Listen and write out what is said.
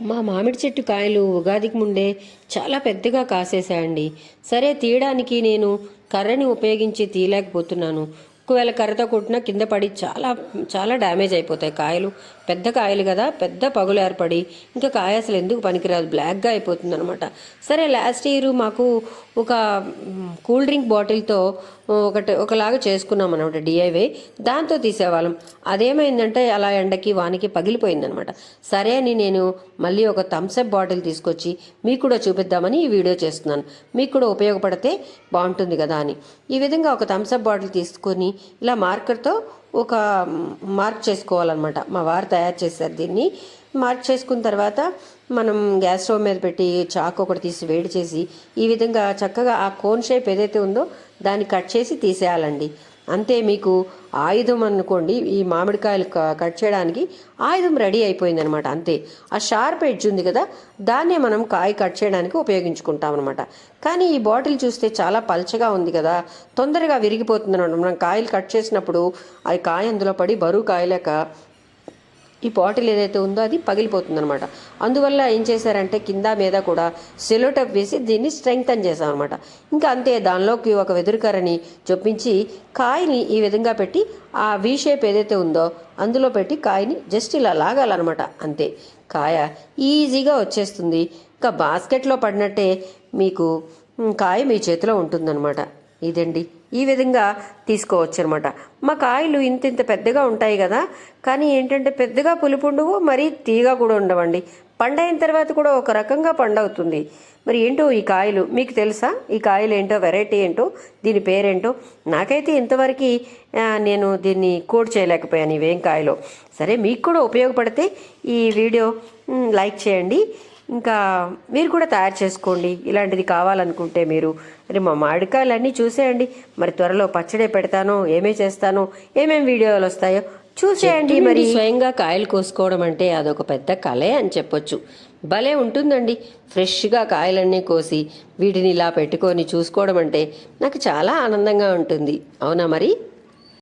మా మామిడి చెట్టు కాయలు ఉగాదికి ముందే చాలా పెద్దగా కాసేసాయండి సరే తీయడానికి నేను కర్రని ఉపయోగించి తీయలేకపోతున్నాను. ఒకవేళ కర్రతో కొట్టినా కింద పడి చాలా చాలా డ్యామేజ్ అయిపోతాయి కాయలు. పెద్ద కాయలు కదా పెద్ద పగులు ఏర్పడి ఇంకా కాయ అసలు ఎందుకు పనికిరాదు? బ్లాక్గా అయిపోతుంది అనమాట సరే లాస్ట్ ఇయర్ మాకు ఒక కూల్ డ్రింక్ బాటిల్తో ఒకటి ఒకలాగా చేసుకున్నాం అనమాట డిఐవే దాంతో తీసేవాళ్ళం. అదేమైందంటే అలా ఎండకి వానికి పగిలిపోయిందనమాట సరే అని నేను మళ్ళీ ఒక థమ్స్అప్ బాటిల్ తీసుకొచ్చి మీకు కూడా చూపిద్దామని ఈ వీడియో చేస్తున్నాను. మీకు కూడా ఉపయోగపడితే బాగుంటుంది కదా అని. ఈ విధంగా ఒక థమ్స్అప్ బాటిల్ తీసుకొని ఇలా మార్కర్తో ఒక మార్క్ చేసుకోవాలన్నమాట. మా వారు తయారు చేశారు దీన్ని. మార్క్ చేసుకున్న తర్వాత మనం గ్యాస్ స్టవ్ మీద పెట్టి చాకు ఒకటి తీసి వేడి చేసి ఈ విధంగా చక్కగా ఆ కోన్ షేప్ ఏదైతే ఉందో దాన్ని కట్ చేసి తీసేయాలండి. అంతే మీకు ఆయుధం అనుకోండి ఈ మామిడికాయలు క- కట్ చేయడానికి ఆయుధం రెడీ అయిపోయింది అనమాట అంతే. ఆ షార్ప్ ఎడ్జ్ ఉంది కదా దాన్నే మనం కాయ కట్ చేయడానికి ఉపయోగించుకుంటాం అనమాట కానీ ఈ బాటిల్ చూస్తే చాలా పల్చగా ఉంది కదా తొందరగా విరిగిపోతుంది అనమాట మనం కాయలు కట్ చేసినప్పుడు అది కాయ అందులో పడి బరువు కాయలేక ఈ బాటిల్ ఏదైతే ఉందో అది పగిలిపోతుంది అనమాట అందువల్ల ఏం చేశారంటే కింద మీద కూడా సెలోటప్ వేసి దీన్ని స్ట్రెంగ్తన్ చేశామన్నమాట. ఇంకా అంతే దానిలోకి ఒక వెదురుకరని చొప్పించి కాయని ఈ విధంగా పెట్టి ఆ వి షేప్ ఏదైతే ఉందో అందులో పెట్టి కాయని జస్ట్ ఇలా లాగాలన్నమాట. అంతే. కాయ ఈజీగా వచ్చేస్తుంది. ఇంకా బాస్కెట్లో పడినట్టే మీకు కాయ మీ చేతిలో ఉంటుందన్నమాట. ఇదండి. ఈ విధంగా తీసుకోవచ్చు అనమాట మా కాయలు ఇంత ఇంత పెద్దగా ఉంటాయి కదా కానీ ఏంటంటే పెద్దగా పులుపు ఉండవు మరీ తీగా కూడా ఉండవండి. పండైన తర్వాత కూడా ఒక రకంగా పండవుతుంది. మరి ఏంటో ఈ కాయలు మీకు తెలుసా? ఈ కాయలు ఏంటో వెరైటీ ఏంటో దీని పేరేంటో? నాకైతే ఇంతవరకు నేను దీన్ని కోడ్ చేయలేకపోయాను ఇవేం కాయలో సరే మీకు కూడా ఉపయోగపడితే ఈ వీడియో లైక్ చేయండి. ఇంకా మీరు కూడా తయారు చేసుకోండి. ఇలాంటిది కావాలనుకుంటే మీరు. మరి మా మామిడికాయలన్నీ చూసేయండి. మరి త్వరలో పచ్చడే పెడతానో ఏమే చేస్తానో ఏమేం వీడియోలు వస్తాయో చూసేయండి మరి. స్వయంగా కాయలు కోసుకోవడం అంటే అదొక పెద్ద కళే అని చెప్పొచ్చు. భలే ఉంటుందండి. ఫ్రెష్గా కాయలన్నీ కోసి వీటిని ఇలా పెట్టుకొని చూసుకోవడం అంటే నాకు చాలా ఆనందంగా ఉంటుంది. అవునా మరి?